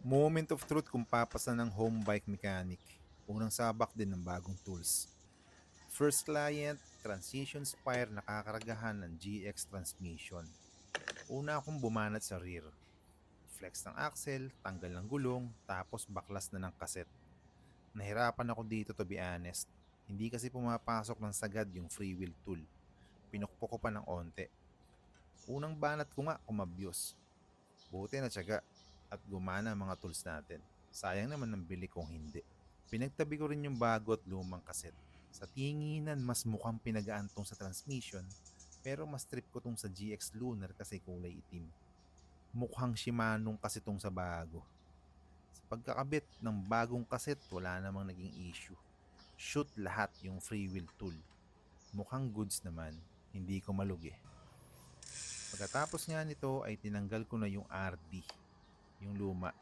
Moment of truth kung papasa ng home bike mechanic. Unang sabak din ng bagong tools. First client, transition spire nakakaragahan ng GX transmission. Una akong bumanat sa rear. Flex ng axle, tanggal ng gulong, tapos baklas na ng kaset. Nahirapan ako dito to be honest. Hindi kasi pumapasok ng sagad yung free wheel tool. Pinukpok ko pa ng onte. Unang banat ko nga kumabyos. Buti na tiyaga at gumana ang mga tools natin. Sayang naman ang bili kong hindi. Pinagtabi ko rin yung bago at lumang kaset. Sa tinginan, mas mukhang pinagaan tong sa transmission, pero mas trip ko tong sa GX Lunar kasi kulay itim. Mukhang Shimano kasi tong sa bago. Sa pagkakabit ng bagong kaset, wala namang naging issue. Shoot lahat yung free wheel tool. Mukhang goods naman, hindi ko malugi. Pagkatapos nga nito ay tinanggal ko na yung RD, yung luma.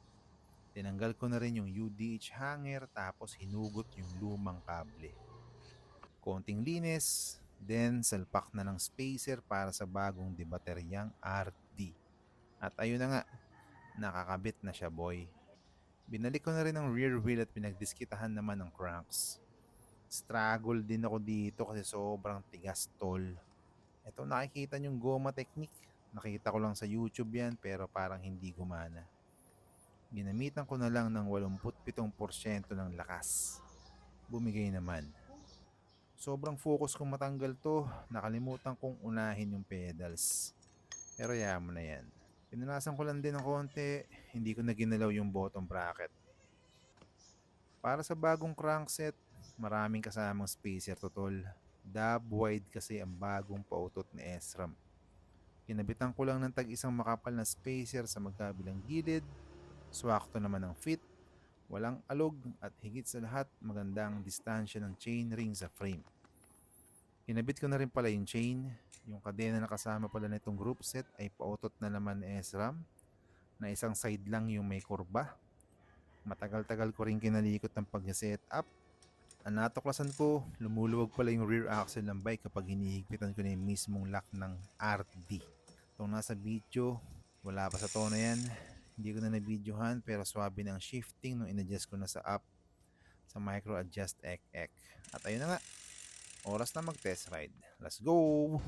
Tinanggal ko na rin yung UDH hanger tapos hinugot yung lumang kable. Konting linis, then salpak na ng spacer para sa bagong debateryang RD. At ayun na nga, nakakabit na siya boy. Binalik ko na rin ang rear wheel at pinagdiskitahan naman ng cranks. Struggle din ako dito kasi sobrang tigas tol. Ito nakikita yung goma technique. Nakita ko lang sa YouTube yan pero parang hindi gumana. Ginamitan ko na lang ng 87% ng lakas. Bumigay naman. Sobrang focus kong matanggal to. Nakalimutan kong unahin yung pedals. Pero yaman na yan. Pinunasan ko lang din ng konti. Hindi ko na ginalaw yung bottom bracket. Para sa bagong crankset, maraming kasamang spacer to tol. Dab wide kasi ang bagong pautot ni Esram. Kinabitan ko lang ng tag isang makapal na spacer sa magkabilang gilid. Swakto naman ang fit. Walang alog at higit sa lahat magandang distansya ng chain ring sa frame. Kinabit ko na rin pala yung chain. Yung kadena na kasama pala nitong group set ay pautot na naman ni Esram na isang side lang yung may kurba. Matagal-tagal ko rin kinalikot ng pag-set up ang natuklasan ko, lumuluwag pala yung rear axle ng bike kapag hinihigpitan ko na yung mismong lock ng RD. Itong nasa video, wala pa sa tono yan. Hindi ko na na-videohan pero swabe ang shifting nung in-adjust ko na sa app sa micro adjust ek. At ayun na nga, oras na mag-test ride. Let's go!